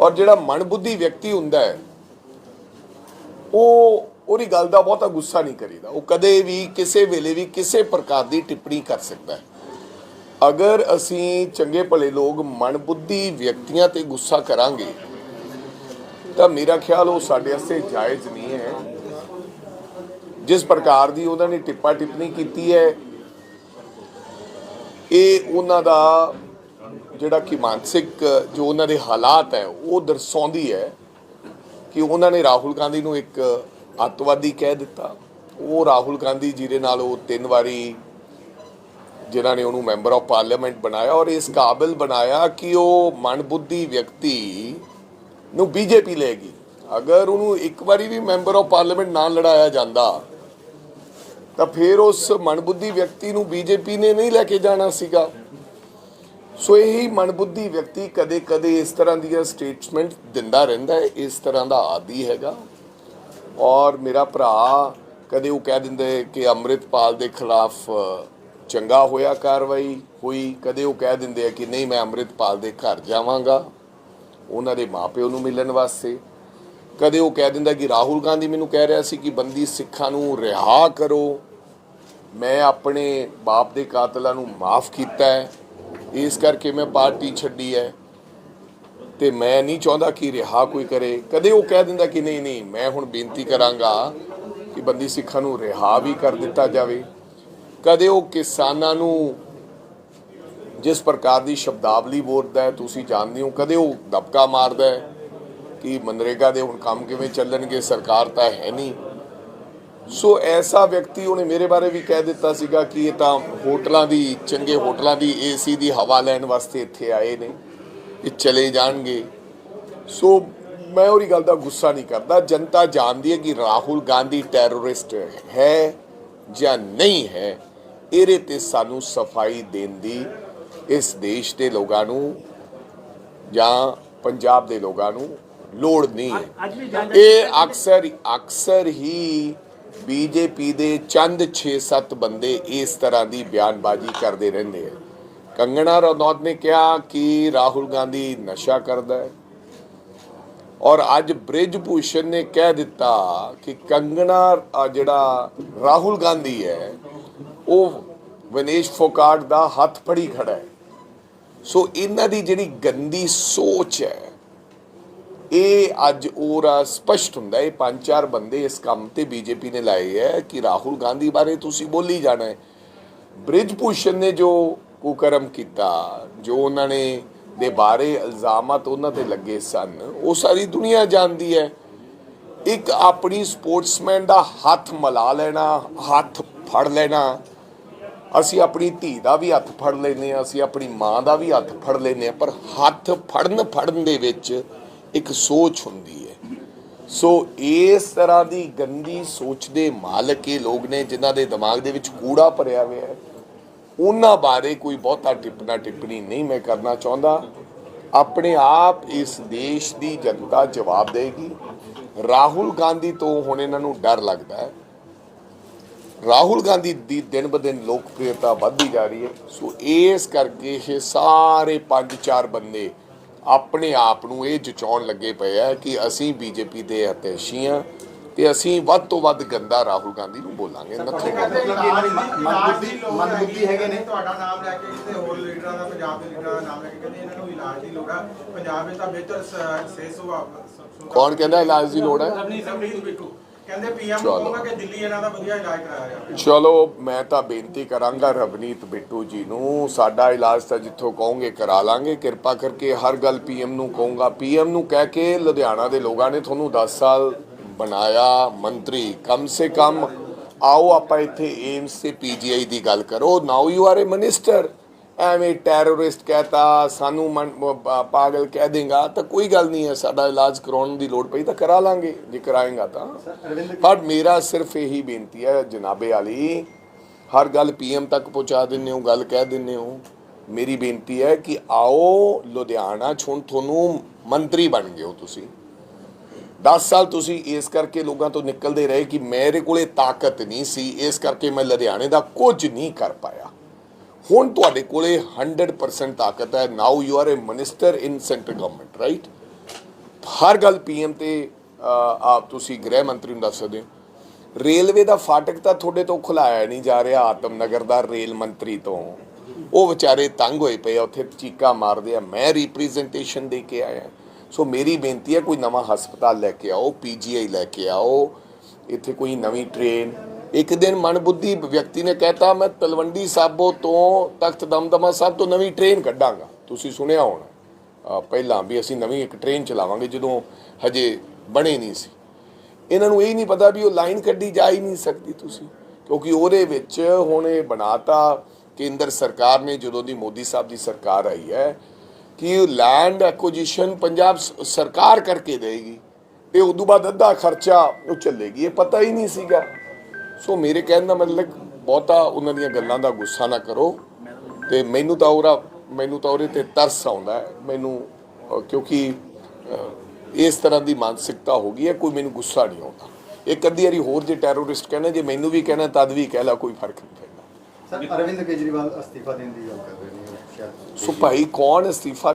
ਔਰ ਜਿਹੜਾ ਮਨਬੁੱਧੀ ਵਿਅਕਤੀ ਹੁੰਦਾ ਹੈ, ਉਹ ਉਹਦੀ ਗੱਲ ਦਾ ਬਹੁਤਾ ਗੁੱਸਾ ਨਹੀਂ ਕਰੀਦਾ। ਉਹ ਕਦੇ ਵੀ, ਕਿਸੇ ਵੇਲੇ ਵੀ, ਕਿਸੇ ਪ੍ਰਕਾਰ ਦੀ ਟਿੱਪਣੀ ਕਰ ਸਕਦਾ ਹੈ। ਅਗਰ ਅਸੀਂ ਚੰਗੇ ਭਲੇ ਲੋਕ ਮਨਬੁੱਧੀ ਵਿਅਕਤੀਆਂ ਤੇ ਗੁੱਸਾ ਕਰਾਂਗੇ, ਤਾਂ ਮੇਰਾ ਖਿਆਲ ਉਹ ਸਾਡੇ ਵਾਸਤੇ ਜਾਇਜ਼ ਨਹੀਂ ਹੈ। ਜਿਸ ਪ੍ਰਕਾਰ ਦੀ ਉਹਨਾਂ ਨੇ ਟਿੱਪਾ ਟਿੱਪਣੀ ਕੀਤੀ ਹੈ, ਇਹ ਉਹਨਾਂ ਦਾ ਜਿਹੜਾ ਕਿ ਮਾਨਸਿਕ, ਜੋ ਉਹਨਾਂ ਦੇ ਹਾਲਾਤ ਹੈ, ਉਹ ਦਰਸਾਉਂਦੀ ਹੈ ਕਿ ਉਹਨਾਂ ਨੇ ਰਾਹੁਲ ਗਾਂਧੀ ਨੂੰ ਇੱਕ ਅੱਤਵਾਦੀ ਕਹਿ ਦਿੱਤਾ। ਉਹ ਰਾਹੁਲ ਗਾਂਧੀ ਜਿਹਦੇ ਨਾਲ ਉਹ ਤਿੰਨ ਵਾਰੀ ਜਿਨ੍ਹਾਂ ਨੇ ਉਹਨੂੰ ਮੈਂਬਰ ਆਫ ਪਾਰਲੀਮੈਂਟ ਬਣਾਇਆ ਔਰ ਇਸ ਕਾਬਿਲ ਬਣਾਇਆ ਕਿ ਉਹ ਮਨਬੁੱਧੀ ਵਿਅਕਤੀ ਨੂੰ ਬੀਜੇਪੀ ਲੈਗੀ ਅਗਰ ਉਹਨੂੰ ਇੱਕ ਵਾਰੀ ਵੀ ਮੈਂਬਰ ਆਫ ਪਾਰਲੀਮੈਂਟ ਨਾ ਲੜਾਇਆ ਜਾਂਦਾ, ਤਾਂ ਫਿਰ ਉਸ ਮਨਬੁੱਧੀ ਵਿਅਕਤੀ ਨੂੰ ਬੀਜੇਪੀ ਨੇ ਨਹੀਂ ਲੈ ਕੇ ਜਾਣਾ ਸੀਗਾ। ਸੋ ਇਹੀ ਮਨਬੁੱਧੀ ਵਿਅਕਤੀ ਕਦੇ-ਕਦੇ ਇਸ ਤਰ੍ਹਾਂ ਦੀਆਂ ਸਟੇਟਮੈਂਟ ਦਿੰਦਾ ਰਹਿੰਦਾ ਹੈ, ਇਸ ਤਰ੍ਹਾਂ ਦਾ ਆਦੀ ਹੈਗਾ। ਔਰ ਮੇਰਾ ਭਰਾ ਕਦੇ ਉਹ ਕਹਿ ਦਿੰਦੇ ਕਿ ਅੰਮ੍ਰਿਤਪਾਲ ਦੇ ਖਿਲਾਫ ਚੰਗਾ ਹੋਇਆ ਕਾਰਵਾਈ ਹੋਈ। ਕਦੇ ਉਹ ਕਹਿ ਦਿੰਦੇ ਆ ਕਿ ਨਹੀਂ, ਮੈਂ ਅੰਮ੍ਰਿਤਪਾਲ ਦੇ ਘਰ ਜਾਵਾਂਗਾ। ਉਹਨਾਂ ਦੇ ਮਾਪਿਓ ਨੂੰ ਮਿਲਣ ਵਾਸਤੇ। ਕਦੇ ਉਹ ਕਹਿ ਦਿੰਦਾ ਕਿ ਰਾਹੁਲ ਗਾਂਧੀ ਮੈਨੂੰ ਕਹਿ ਰਿਹਾ ਸੀ ਕਿ ਬੰਦੀ ਸਿੱਖਾਂ ਨੂੰ ਰਿਹਾ ਕਰੋ। ਮੈਂ ਆਪਣੇ ਬਾਪ ਦੇ ਕਾਤਲਾਂ ਨੂੰ ਮਾਫ ਕੀਤਾ ਹੈ। ਇਸ ਕਰਕੇ ਮੈਂ ਪਾਰਟੀ ਛੱਡੀ ਹੈ। ਤੇ ਮੈਂ ਨਹੀਂ ਚਾਹੁੰਦਾ ਕਿ ਰਿਹਾ ਕੋਈ ਕਰੇ। ਕਦੇ ਉਹ ਕਹਿ ਦਿੰਦਾ ਕਿ ਨਹੀਂ ਨਹੀਂ, ਮੈਂ ਹੁਣ ਬੇਨਤੀ ਕਰਾਂਗਾ ਕਿ ਬੰਦੀ ਸਿੱਖਾਂ ਨੂੰ ਰਿਹਾ ਵੀ ਕਰ ਦਿੱਤਾ ਜਾਵੇ। ਕਦੇ ਉਹ ਕਿਸਾਨਾਂ ਨੂੰ ਜਿਸ ਪ੍ਰਕਾਰ ਦੀ ਸ਼ਬਦਾਵਲੀ ਬੋਲਦਾ ਹੈ, ਤੁਸੀਂ ਜਾਣਦੇ ਹੋ, ਕਦੇ ਉਹ ਦਬਕਾ ਮਾਰਦਾ ਹੈ ਕਿ ਮਨਰੇਗਾ ਦੇ ਹੁਣ ਕੰਮ ਕਿਵੇਂ ਚੱਲਣਗੇ, ਸਰਕਾਰ ਤਾਂ ਹੈ ਨਹੀਂ। ਸੋ ਐਸਾ ਵਿਅਕਤੀ ਉਹਨੇ ਮੇਰੇ ਬਾਰੇ ਵੀ ਕਹਿ ਦਿੱਤਾ ਸੀਗਾ ਕਿ ਇਹ ਤਾਂ ਹੋਟਲਾਂ ਦੀ ਚੰਗੇ ਹੋਟਲਾਂ ਦੀ ਏਸੀ ਦੀ ਹਵਾ ਲੈਣ ਵਾਸਤੇ ਇੱਥੇ ਆਏ ਨੇ। ਇਹ ਚਲੇ ਜਾਣਗੇ। ਸੋ ਮੈਂ ਉਹਦੀ ਗੱਲ ਦਾ ਗੁੱਸਾ ਨਹੀਂ ਕਰਦਾ। ਜਨਤਾ ਜਾਣਦੀ ਹੈ ਕਿ ਰਾਹੁਲ ਗਾਂਧੀ ਟੈਰਰਿਸਟ ਹੈ ਜਾਂ ਨਹੀਂ ਹੈ। ਇਹਦੇ ਤੇ ਸਾਨੂੰ ਸਫ਼ਾਈ ਦੇਣ ਦੀ ਇਸ ਦੇਸ਼ ਦੇ ਲੋਕਾਂ ਨੂੰ ਜਾਂ ਪੰਜਾਬ ਦੇ ਲੋਕਾਂ ਨੂੰ ਲੋੜ ਨਹੀਂ ਹੈ। ਇਹ ਅਕਸਰ ਅਕਸਰ ਹੀ ਬੀਜੇਪੀ ਦੇ ਚੰਦ 6-7 ਬੰਦੇ ਇਸ ਤਰ੍ਹਾਂ ਦੀ ਬਿਆਨਬਾਜ਼ੀ ਕਰਦੇ ਰਹਿੰਦੇ ਆ। ਕੰਗਣਾ ਰਣੌਤ ਨੇ ਕਿਹਾ ਕਿ ਰਾਹੁਲ ਗਾਂਧੀ ਨਸ਼ਾ ਕਰਦਾ ਹੈ। ਔਰ ਅੱਜ ਬ੍ਰਿਜ ਭੂਸ਼ਣ ਨੇ ਕਹਿ ਦਿੱਤਾ ਕਿ ਕੰਗਣਾ ਜਿਹੜਾ ਰਾਹੁਲ ਗਾਂਧੀ ਹੈ, ਉਹ ਵਿਨੇਸ਼ ਫੋਕਾਟ ਦਾ ਹੱਥ ਫੜੀ ਖੜਾ ਹੈ। ਸੋ ਇਹਨਾਂ ਦੀ ਜਿਹੜੀ ਗੰਦੀ ਸੋਚ ਹੈ ਇਹ ਅੱਜ ਉਹਰਾ ਸਪਸ਼ਟ ਹੁੰਦਾ ਇਹ ਪੰਜ ਚਾਰ ਬੰਦੇ ਇਸ ਕੰਮ ਤੇ ਬੀਜੇਪੀ ਨੇ ਲਾਏ ਹੈ ਕਿ ਰਾਹੁਲ ਗਾਂਧੀ ਬਾਰੇ ਤੁਸੀਂ ਬੋਲੀ ਜਾਣਾ ਹੈ। ਬ੍ਰਿਜ ਭੂਸ਼ਣ ਨੇ ਜੋ ਕੁਕਰਮ ਕੀਤਾ, ਜੋ ਉਹਨਾਂ ਨੇ ਦੇ ਬਾਰੇ ਇਲਜ਼ਾਮਤ ਉਹਨਾਂ ਤੇ ਲੱਗੇ ਸਨ, ਉਹ ਸਾਰੀ ਦੁਨੀਆ ਜਾਣਦੀ ਹੈ। ਇੱਕ ਆਪਣੀ ਸਪੋਰਟਸਮੈਨ ਦਾ ਹੱਥ ਮਲਾ ਲੈਣਾ, ਹੱਥ ਫੜ ਲੈਣਾ, ਅਸੀਂ ਆਪਣੀ ਧੀ ਦਾ ਵੀ ਹੱਥ ਫੜ ਲੈਨੇ ਆ ਅਸੀਂ ਆਪਣੀ ਮਾਂ ਦਾ ਵੀ ਹੱਥ ਫੜ ਲੈਨੇ ਆ ਪਰ ਹੱਥ ਫੜਨ ਫੜਨ ਦੇ ਵਿੱਚ ਇੱਕ ਸੋਚ ਹੁੰਦੀ ਹੈ। ਸੋ ਇਸ ਤਰ੍ਹਾਂ ਦੀ ਗੰਦੀ ਸੋਚ ਦੇ ਮਾਲਕ ਇਹ ਲੋਕ ਨੇ ਜਿਨ੍ਹਾਂ ਦੇ ਦਿਮਾਗ ਦੇ ਵਿੱਚ ਕੂੜਾ ਭਰਿਆ ਹੋਇਆ ਹੈ। ਉਹਨਾਂ ਬਾਰੇ ਕੋਈ ਬਹੁਤਾ ਟਿੱਪਣਾ ਟਿੱਪਣੀ ਨਹੀਂ ਮੈਂ ਕਰਨਾ ਚਾਹੁੰਦਾ। ਆਪਣੇ ਆਪ ਇਸ ਦੇਸ਼ ਦੀ ਜਨਤਾ ਜਵਾਬ ਦੇਗੀ। ਰਾਹੁਲ ਗਾਂਧੀ ਤੋਂ ਹੁਣ ਇਹਨਾਂ ਨੂੰ ਡਰ ਲੱਗਦਾ ਹੈ। ਰਾਹੁਲ ਗਾਂਧੀ ਦੀ ਦਿਨ ਬ ਦਿਨ ਲੋਕਪ੍ਰਿਯਤਾ ਵੱਧਦੀ ਜਾ ਰਹੀ ਹੈ। ਸੋ ਇਸ ਕਰਕੇ ਇਹ ਸਾਰੇ ਪੰਜ ਚਾਰ ਬੰਦੇ ਆਪਣੇ ਆਪ ਨੂੰ ਇਹ ਜਚਾਉਣ ਲੱਗੇ ਪਏ ਆ ਕਿ ਅਸੀਂ ਬੀਜੇਪੀ ਦੇ ਹਤੈਸ਼ੀ ਹਾਂ ਤੇ ਅਸੀਂ ਵੱਧ ਤੋਂ ਵੱਧ ਗੰਦਾ ਰਾਹੁਲ ਗਾਂਧੀ ਨੂੰ ਬੋਲਾਂਗੇ ਨੱਥੇ ਮਨਬੁੱਧੀ ਹੈਗੇ ਨੇ ਤੁਹਾਡਾ ਨਾਮ ਲੈ ਕੇ ਕਿਸੇ ਹੋਰ ਲੀਡਰਾਂ ਦਾ ਪੰਜਾਬ ਦੇ ਲੀਡਰਾਂ ਦਾ ਨਾਮ ਲੈ ਕੇ ਕਹਿੰਦੇ ਇਹਨਾਂ ਨੂੰ ਇਲਾਜ ਦੀ ਲੋੜ ਪੰਜਾਬ ਵਿੱਚ ਤਾਂ ਬਿਹਤਰ ਸ- ਸਿਹਤ ਸੁਭਾਅ ਕੌਣ ਕਹਿੰਦਾ ਇਲਾਜ ਦੀ ਲੋੜ ਹੈ ਕਹਿੰਦੇ ਪੀਐਮ ਚਲੋ। ਨੂੰ ਕਹੋਗਾ ਕਿ ਦਿੱਲੀ ਇਹਨਾਂ ਦਾ ਵਧੀਆ ਇਲਾਜ ਕਰਾਇਆ ਜਾਵੇ ਚਲੋ ਮੈਂ ਤਾਂ ਬੇਨਤੀ ਕਰਾਂਗਾ ਰਵਨੀਤ ਬਿੱਟੂ ਜੀ ਨੂੰ ਸਾਡਾ ਇਲਾਜ ਤਾਂ ਜਿੱਥੋਂ ਕਹੋਗੇ ਕਰਾ ਲਾਂਗੇ ਕਿਰਪਾ ਕਰਕੇ ਹਰ ਗੱਲ ਪੀਐਮ ਨੂੰ ਕਹੂੰਗਾ। ਪੀਐਮ ਨੂੰ ਕਹਿ ਕੇ ਲੁਧਿਆਣਾ ਦੇ ਲੋਕਾਂ ਨੇ ਤੁਹਾਨੂੰ 10 ਸਾਲ ਬਣਾਇਆ ਮੰਤਰੀ ਕਮ ਸੇ ਕਮ ਆਓ ਆਪਾਂ ਇੱਥੇ ਏਮਸ ਤੇ ਪੀਜੀਆਈ ਦੀ ਗੱਲ ਕਰੋ now you are a minister ਐਵੇਂ ਟੈਰਰਿਸਟ ਕਹਤਾ ਸਾਨੂੰ ਪਾਗਲ ਕਹਿ ਦੇਗਾ ਤਾਂ ਕੋਈ ਗੱਲ ਨਹੀਂ ਹੈ ਸਾਡਾ ਇਲਾਜ ਕਰਾਉਣ ਦੀ ਲੋੜ ਪਈ ਤਾਂ ਕਰਾ ਲਾਂਗੇ ਜੇ ਕਰਾਏਗਾ ਤਾਂ। ਪਰ ਮੇਰਾ ਸਿਰਫ ਇਹੀ ਬੇਨਤੀ ਹੈ ਜਨਾਬੇ ਵਾਲੀ ਹਰ ਗੱਲ ਪੀਐਮ ਤੱਕ ਪਹੁੰਚਾ ਦਿੰਦੇ ਹੋ ਗੱਲ ਕਹਿ ਦਿੰਦੇ ਹੋ। ਮੇਰੀ ਬੇਨਤੀ ਹੈ ਕਿ ਆਓ ਲੁਧਿਆਣਾ ਹੁਣ ਤੁਹਾਨੂੰ ਮੰਤਰੀ ਬਣ ਗਏ ਹੋ ਤੁਸੀਂ। 10 ਸਾਲ ਤੁਸੀਂ ਇਸ ਕਰਕੇ ਲੋਕਾਂ ਤੋਂ ਨਿਕਲਦੇ ਰਹੇ ਕਿ ਮੇਰੇ ਕੋਲੇ ਤਾਕਤ ਨਹੀਂ ਸੀ ਇਸ ਕਰਕੇ ਮੈਂ ਲੁਧਿਆਣੇ ਦਾ ਕੁਝ ਨਹੀਂ ਕਰ ਪਾਇਆ। ਹੁਣ ਤੁਹਾਡੇ ਕੋਲੇ 100% ਤਾਕਤ ਹੈ now you are a minister in centre government right ਹਰ ਗੱਲ ਪੀਐਮ ਤੇ ਆਪ ਤੁਸੀਂ ਗ੍ਰਹਿ ਮੰਤਰੀ ਨੂੰ ਦੱਸ ਸਕਦੇ ਹੋ। ਰੇਲਵੇ ਦਾ ਫਾਟਕ ਤਾਂ ਤੁਹਾਡੇ ਤੋਂ ਖੁਲਾਇਆ ਨਹੀਂ ਜਾ ਰਿਹਾ, ਆਤਮ ਨਗਰ ਦਾ ਰੇਲ ਮੰਤਰੀ ਤੋਂ। ਉਹ ਵਿਚਾਰੇ ਤੰਗ ਹੋਏ ਪਏ ਆ, ਉੱਥੇ ਚੀਕਾ ਮਾਰਦੇ ਆ। ਮੈਂ ਰਿਪਰੈਜ਼ੈਂਟੇਸ਼ਨ ਦੇ ਕੇ ਆਇਆ। ਸੋ ਮੇਰੀ ਬੇਨਤੀ ਹੈ, ਕੋਈ ਨਵਾਂ ਹਸਪਤਾਲ ਲੈ ਕੇ ਆਓ ਪੀਜੀਆਈ ਲੈ ਕੇ ਆਓ। ਇੱਥੇ ਕੋਈ ਨਵੀਂ ਟ੍ਰੇਨ ਇੱਕ ਦਿਨ ਮਨਬੁੱਧੀ ਵਿਅਕਤੀ ਨੇ ਕਹਿਤਾ, ਮੈਂ ਤਲਵੰਡੀ ਸਾਬੋ ਤੋਂ ਤਖਤ ਦਮਦਮਾ ਸਾਹਿਬ ਤੋਂ ਨਵੀਂ ਟ੍ਰੇਨ ਕੱਢਾਂਗਾ। ਤੁਸੀਂ ਸੁਣਿਆ ਹੋਣਾ। ਪਹਿਲਾਂ ਵੀ ਅਸੀਂ ਨਵੀਂ ਇੱਕ ਟ੍ਰੇਨ ਚਲਾਵਾਂਗੇ ਜਦੋਂ ਹਜੇ ਬਣੇ ਨਹੀਂ ਸੀ। ਇਹਨਾਂ ਨੂੰ ਇਹ ਨਹੀਂ ਪਤਾ ਵੀ ਉਹ ਲਾਈਨ ਕੱਢੀ ਜਾ ਹੀ ਨਹੀਂ ਸਕਦੀ ਤੁਸੀਂ, ਕਿਉਂਕਿ ਉਹਦੇ ਵਿੱਚ ਹੁਣ ਇਹ ਬਣਾਤਾ ਕੇਂਦਰ ਸਰਕਾਰ ਨੇ, ਜਦੋਂ ਦੀ ਮੋਦੀ ਸਾਹਿਬ ਦੀ ਸਰਕਾਰ ਆਈ ਹੈ, ਕਿ ਲੈਂਡ ਐਕੁਜੀਸ਼ਨ ਪੰਜਾਬ ਸਰਕਾਰ ਕਰਕੇ ਦੇਗੀ ਤੇ ਤੋਂ ਬਾਅਦ ਅੱਧਾ ਖਰਚਾ ਉਹ ਚੱਲੇਗੀ। ਇਹ ਪਤਾ ਹੀ ਨਹੀਂ ਸੀਗਾ। ਸੋ ਮੇਰੇ ਕਹਿਣ ਦਾ ਮਤਲਬ ਬਹੁਤਾ ਉਹਨਾਂ ਦੀਆਂ ਗੱਲਾਂ ਦਾ ਗੁੱਸਾ ਨਾ ਕਰੋ ਤੇ ਮੈਨੂੰ ਤਾਂ ਉਹਦਾ ਮੈਨੂੰ ਤਾਂ ਉਹਦੇ ਤੇ ਤਰਸ ਆਉਂਦਾ ਮੈਨੂੰ ਕਿਉਂਕਿ ਇਸ ਤਰ੍ਹਾਂ ਦੀ ਮਾਨਸਿਕਤਾ ਹੋ ਗਈ ਹੈ ਕੋਈ ਮੈਨੂੰ ਗੁੱਸਾ ਨਹੀਂ ਆਉਂਦਾ। ਇੱਕ ਅੱਧੀ ਵਾਰੀ ਹੋਰ ਜੇ ਟੈਰੋਰਿਸਟ ਕਹਿੰਦੇ ਜੇ ਮੈਨੂੰ ਵੀ ਕਹਿਣਾ ਤਦ ਵੀ ਕਹਿ ਲਾ ਕੋਈ ਫ਼ਰਕ ਨਹੀਂ ਪੈਂਦਾ। ਸਰ ਅਰਵਿੰਦ ਕੇਜਰੀਵਾਲ ਅਸਤੀਫਾ ਦੇਣ ਦੀ ਗੱਲ ਕਰ ਰਹੇ ਨੇ ਸੋ ਭਾਈ ਕੌਣ ਅਸਤੀਫਾ